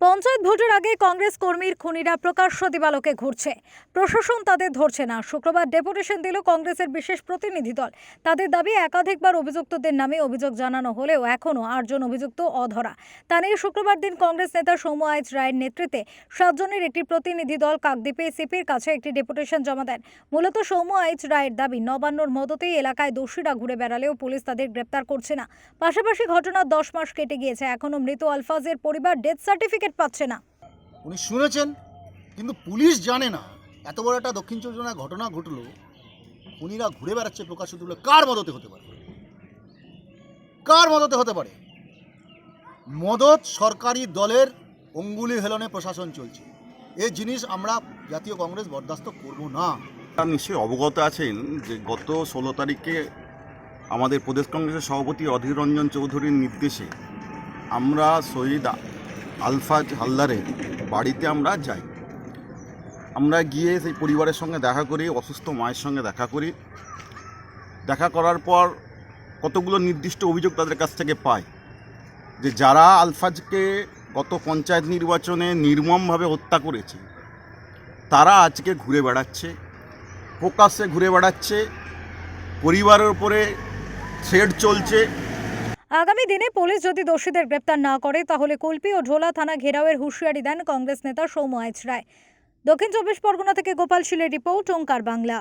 পঞ্চায়েত ভোটের আগে কংগ্রেস কর্মীর খুনিরা প্রকাশ্য দিবালোকে ঘুরছে। প্রশাসন তাদের ধরছে না। শুক্রবার ডেপুটেশন দিল কংগ্রেসের বিশেষ প্রতিনিধি দল। তাদের দাবি, একাধিকবার অভিযুক্তদের নামে অভিযোগ জানানো হলেও এখনও আটজন অভিযুক্ত অধরা। তা নিয়ে শুক্রবার দিন কংগ্রেস নেতা সৌম আইচ রায়ের নেতৃত্বে সাতজনের একটি প্রতিনিধি দল কাকদ্বীপে সিপির কাছে একটি ডেপুটেশন জমা দেন। মূলত সৌম্য আইচ রায়ের দাবি, নবান্নর মদতেই এলাকায় দোষীরা ঘুরে বেড়ালেও পুলিশ তাদের গ্রেপ্তার করছে না। পাশাপাশি ঘটনার দশ মাস কেটে গিয়েছে। এখনও মৃত আলফাজের পরিবার ডেথ সার্টিফিকেট পাচ্ছে না। উনি শুনেছেন কিন্তু পুলিশ জানে না। এত বড় একটা দক্ষিণ চব্বিশ পরগনায় ঘটনা ঘটলো উনিরা ঘুরে বেড়াচ্ছে প্রকাশ্য তুলে। কার মদতে হতে পারে? কার মদতে হতে পারে? মদত সরকারি দলের অঙ্গুলি হেলনে প্রশাসন চলছে। এই জিনিস আমরা জাতীয় কংগ্রেস বরদাস্ত করব না। আপনারা নিশ্চয়ই অবগত আছেন যে গত ষোলো তারিখে আমাদের প্রদেশ কংগ্রেসের সভাপতি অধীর রঞ্জন চৌধুরীর নির্দেশে আমরা শহীদ আলফাজ হালদারের বাড়িতে আমরা যাই। আমরা গিয়ে সেই পরিবারের সঙ্গে দেখা করি, অসুস্থ মায়ের সঙ্গে দেখা করি। দেখা করার পর কতগুলো নির্দিষ্ট অভিযোগ তাদের কাছ থেকে পাই যে যারা আলফাজকে গত পঞ্চায়েত নির্বাচনে নির্মমভাবে হত্যা করেছে, তারা আজকে ঘুরে বেড়াচ্ছে প্রকাশ্যে ঘুরে বেড়াচ্ছে, পরিবারের উপরে থ্রেড চলছে আগামী দিনে পুলিশ যদি দোষীদের গ্রেপ্তার না করে, তাহলে কুলপি ও ঢোলা থানা ঘেরাওয়ের হুঁশিয়ারি দেন কংগ্রেস নেতা সৌম্য আইচ রায় দক্ষিণ চব্বিশ পরগনা থেকে গোপাল শীলের রিপোর্ট, ওঙ্কার বাংলা।